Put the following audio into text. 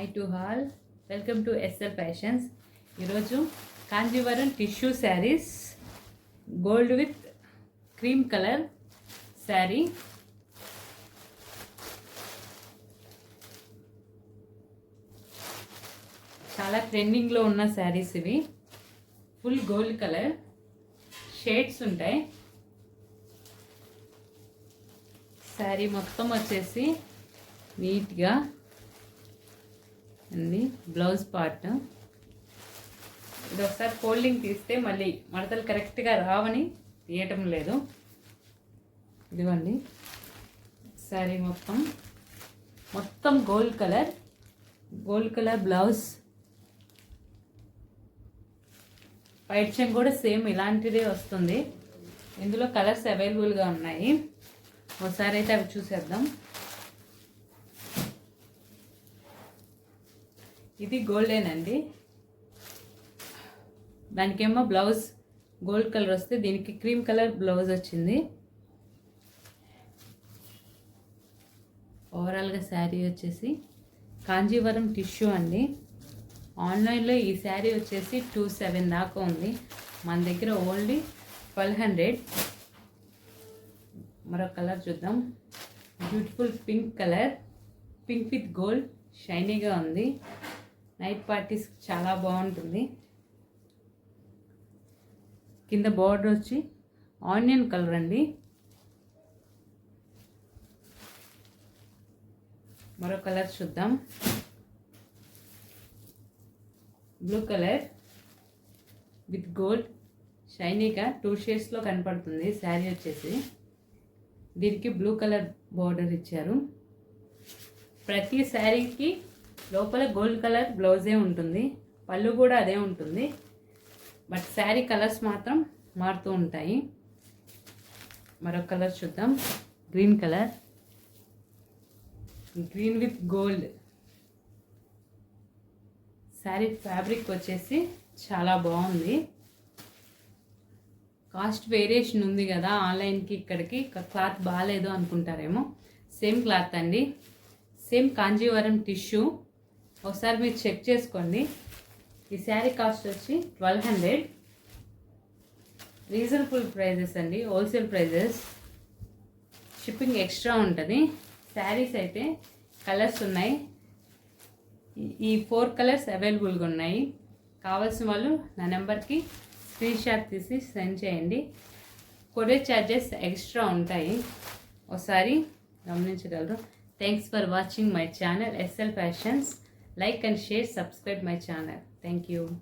Hi to all welcome to SL fashions ఈరోజు Kanjeevaram tissue saris gold with cream colour sari చాలా ట్రెండింగ్లో ఉన్న శారీస్ ఇవి. ఫుల్ గోల్డ్ కలర్ షేడ్స్ ఉంటాయి. శారీ మొత్తం వచ్చేసి నీట్గా ఉంది బ్లౌజ్ పార్ట్ ఇది ఒకసారి ఫోల్డింగ్ తీస్తే మళ్ళీ మడతలు కరెక్ట్గా రావని తీయటం లేదు. ఇదిగోండి. శారీ మొత్తం. మొత్తం gold colour gold colour blouse white కూడా సేమ్ ఇలాంటిదే వస్తుంది. ఇందులో కలర్స్ అవైలబుల్గా ఉన్నాయి. ఒకసారి అయితే అవి చూసేద్దాం. ఇది గోల్డెన్ అండి. దానికేమో బ్లౌజ్ గోల్డ్ కలర్ వస్తే దీనికి క్రీమ్ కలర్ బ్లౌజ్ వచ్చింది. ఓవరాల్గా శారీ వచ్చేసి కాంజీవరం టిష్యూ అండి. ఆన్లైన్లో ఈ శారీ వచ్చేసి టూ సెవెన్ దాకా ఉంది. మన దగ్గర ఓన్లీ ట్వెల్వ్ హండ్రెడ్. మరో కలర్ చూద్దాం. Beautiful pink colour. Pink with gold. షైనీగా ఉంది. నైట్ పార్టీస్ చాలా బాగుంటుంది. కింద బార్డర్ వచ్చి ఆనియన్ కలర్ అండి. మరో కలర్ చూద్దాం. Blue colour with gold. షైనీగా టూ షేడ్స్లో కనపడుతుంది శారీ వచ్చేసి. దీనికి బ్లూ కలర్ బార్డర్ ఇచ్చారు. ప్రతి శారీకి లోపల గోల్డ్ కలర్ బ్లౌజే ఉంటుంది. పళ్ళు కూడా అదే ఉంటుంది. బట్ శారీ కలర్స్ మాత్రం మారుతూ ఉంటాయి. మరొక కలర్ చూద్దాం. Green colour. Green with gold. Sari fabric వచ్చేసి చాలా బాగుంది. కాస్ట్ వేరియేషన్ ఉంది కదా ఆన్లైన్కి ఇక్కడికి. క్లాత్ బాగాలేదు అనుకుంటారేమో. సేమ్ క్లాత్ అండి. Same Kanjeevaram tissue. ఒకసారి మీరు చెక్ చేసుకోండి. ఈ శారీ కాస్ట్ వచ్చి ట్వెల్వ్ హండ్రెడ్. రీజనబుల్ ప్రైజెస్ అండి హోల్సేల్ ప్రైజెస్. షిప్పింగ్ ఎక్స్ట్రా ఉంటుంది. శారీస్ అయితే కలర్స్ ఉన్నాయి. ఈ ఫోర్ కలర్స్ అవైలబుల్గా ఉన్నాయి. కావాల్సిన వాళ్ళు నా నెంబర్కి స్క్రీన్ షాట్ తీసి సెండ్ చేయండి. కొరియర్ ఛార్జెస్ ఎక్స్ట్రా ఉంటాయి. ఒకసారి గమనించగలరు. Thanks for watching my channel SL fashions. Like and share subscribe my channel. Thank you